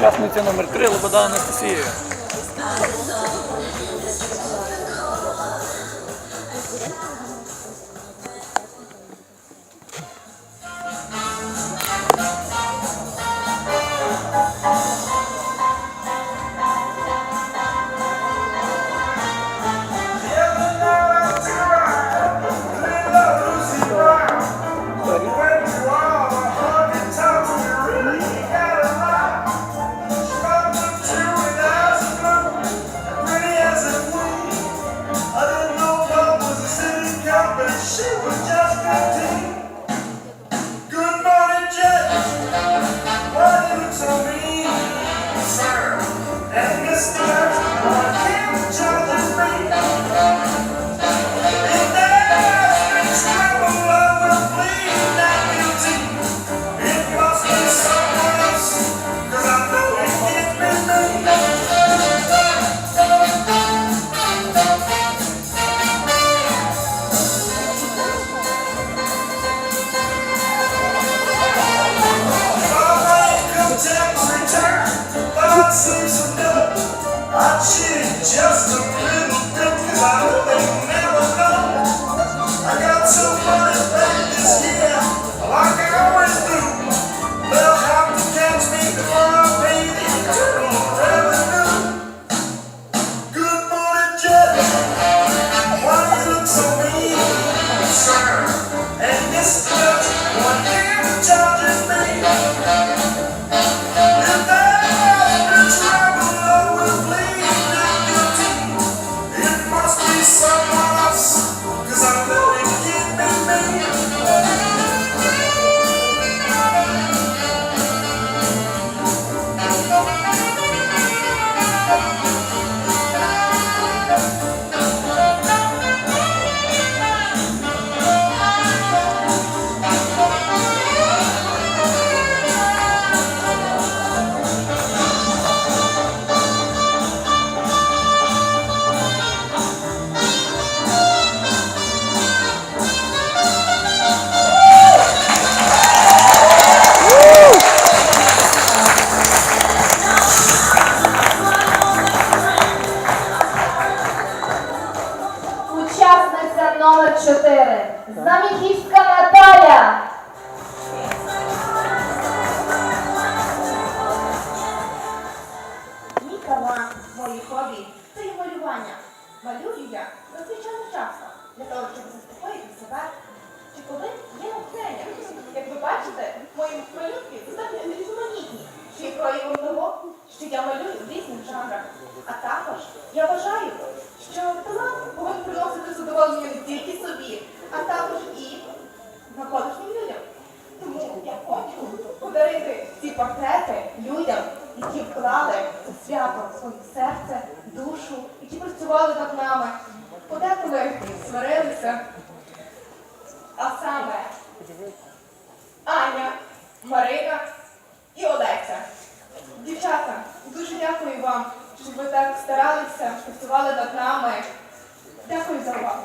учасниця номер 3 Лобода Анастасія. She was Deus. Né? so 4 Заміхівська Наталя. Мій талант, мої хобі це є малювання. Малюю я надзвичайно часто для того, щоб заспокоїти себе. Чи коли є натхнення. Як ви бачите, мої малюнки достатньо різноманітні, що є проявом того, що я малюю в різних жанрах. А також я вважаю, портрети людям, які вклали це свято в своє серце, душу, які працювали над нами, подеколи сварилися. А саме Аня, Марина і Олеся. Дівчата, дуже дякую вам, що ви так старалися, працювали над нами. Дякую за увагу.